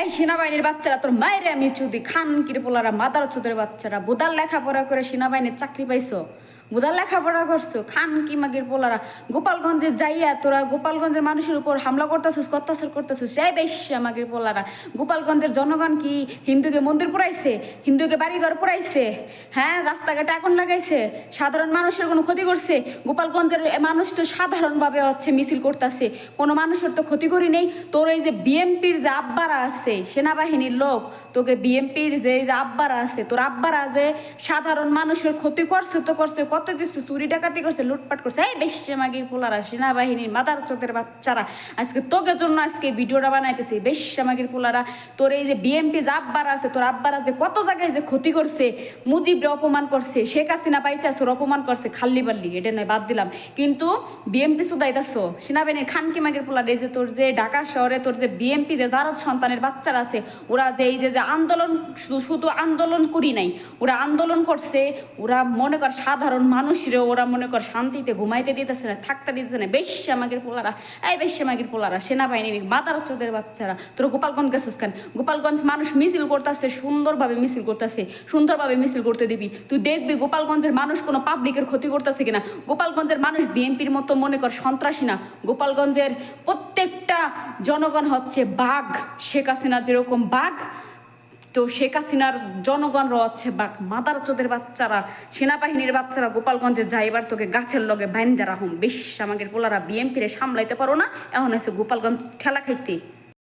এই সেনাবাহিনীর বাচ্চারা, তোর মায়ের আমি চুদি খান কিরে পোলারা মাদার চুদের বাচ্চারা, বোদার লেখাপড়া করে সেনাবাহিনীর চাকরি পাইছো? বুদার লেখাপড়া করছ, খান কি মাগির পোলারা? গোপালগঞ্জে যাইয়া তোরা গোপালগঞ্জের মানুষের উপর হামলা করতেছিস, অত্যাচার করতেছিস সেই বেশ মাগির পোলারা। গোপালগঞ্জের জনগণ কি হিন্দুকে মন্দির পুরাইছে? হিন্দুকে বাড়িঘর পুরাইছে? হ্যাঁ রাস্তাঘাটে আগুন লাগাইছে? সাধারণ মানুষের কোনো ক্ষতি করছে? গোপালগঞ্জের মানুষ তো সাধারণভাবে হচ্ছে মিছিল করতেছে। কোনো মানুষের তো ক্ষতি করি নেই। তোর এই যে বিএমপির যে আব্বারা আছে, সেনাবাহিনীর লোক, তোকে বিএমপির যে আব্বারা আছে, তোর আব্বারা যে সাধারণ মানুষের ক্ষতি করছে, তো করছে কত কিছু চুরি ডাকাতি করছে, লুটপাট করছে। এই বেশি মাগির পোলারা, সেনাবাহিনীর মাদার চোখের বাচ্চারা। আজকে তোকে জন্য আজকে ভিডিওটা বানাইতেছি। বেশি মাগির পোলারা, তোর এই যে বিএমপি যে আব্বারা আছে, তোর আব্বারা যে কত জায়গায় যে ক্ষতি করছে, মুজিবরে অপমান করছে, শেখ হাসিনা পাইছে তোর অপমান করছে, খাল্লি বাল্লি, এটা নয় বাদ দিলাম। কিন্তু বিএমপি সুদাইতাছো সেনাবাহিনীর খানকি মাগের পোলার, এই যে তোর যে ঢাকা শহরে তোর যে বিএমপি যে যারা সন্তানের বাচ্চারা আছে, ওরা যে এই যে যে আন্দোলন শুধু আন্দোলন করি নাই, ওরা আন্দোলন করছে, ওরা মনে কর সাধারণ মানুষরে ওরা মনে কর শান্তিতে ঘুমাইতে দিতেছে না, থাকতে দিতেছে না। বেশ আমাগের পোলারা, এই বেশ আমাগের পোলারা, সেনাবাহিনীর মাতার চোদের বাচ্চারা, তোরা গোপালগঞ্জ গেছিস কেন? গোপালগঞ্জ মানুষ মিছিল করতেছে, সুন্দরভাবে মিছিল করতেছে, সুন্দরভাবে মিছিল করতে দিবি। তুই দেখবি গোপালগঞ্জের মানুষ কোনো পাবলিকের ক্ষতি করতেছে কিনা? গোপালগঞ্জের মানুষ বিএনপির মতো মনে কর সন্ত্রাসী না। গোপালগঞ্জের প্রত্যেকটা জনগণ হচ্ছে বাঘ, শেখ হাসিনা যেরকম বাঘ তো শেখ হাসিনার জনগণ রয়েছে বাক মাদার চোদের বাচ্চারা, সেনাবাহিনীর বাচ্চারা গোপালগঞ্জে যায় এবার তোকে গাছের লগে বাইন্দা রাখুন বেশ আমাদের পোলারা বিএমপিরে সামলাইতে পারো না, এখন হচ্ছে গোপালগঞ্জ ঠেলা খাইতে।